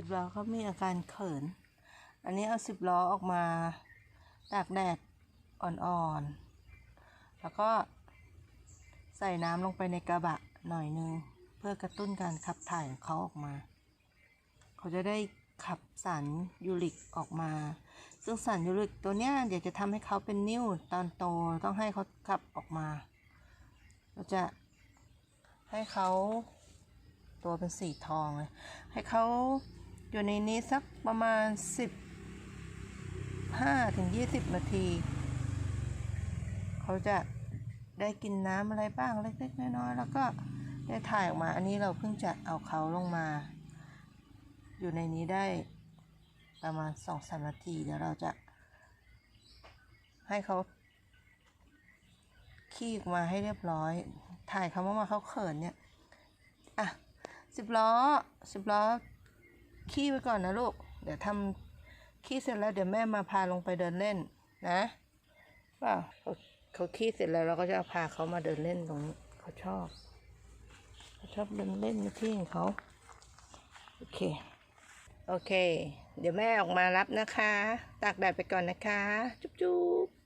สิบล้อเขามีอาการเขิน อันนี้เอาสิบล้อออกมาตากแดดอ่อนๆ แล้วก็ใส่น้ำลงไปในกระบะหน่อยนึง เพื่อกระตุ้นการขับถ่ายของเขาออกมา เขาจะได้ขับสารยูริกออกมา ซึ่งสารยูริกตัวเนี้ยเดี๋ยวจะทำให้เขาเป็นนิ่วตอนโตต้องให้เขาขับออกมา เราจะให้เขาตัวเป็นสีทองเลยให้เขา อยู่ในนี้สักประมาณสิบห้าถึงยี่สิบนาที เขาจะได้กินน้ำอะไรบ้างเล็กๆน้อยๆแล้วก็ได้ถ่ายออกมา อันนี้เราเพิ่งจะเอาเขาลงมา อยู่ในนี้ได้ประมาณสองสามนาทีเดี๋ยวเราจะ ให้เขาขี้ออกมาให้เรียบร้อย ถ่ายเขามามาเขาเขินเนี่ย อะสิบล้อสิบล้อ ขี้ไว้ก่อนนะลูก เดี๋ยวทำขี้เสร็จแล้วเดี๋ยวแม่มาพาลงไปเดินเล่นนะเปล่าเขาเขาขี้เสร็จแล้วเราก็จะพาเขามาเดินเล่นตรงนี้เขาชอบเขาชอบเดินเล่นในที่ของเขาโอเคโอเค เดี๋ยวแม่ออกมารับนะคะ ตากแดดไปก่อนนะคะ จุ๊บจุ๊บ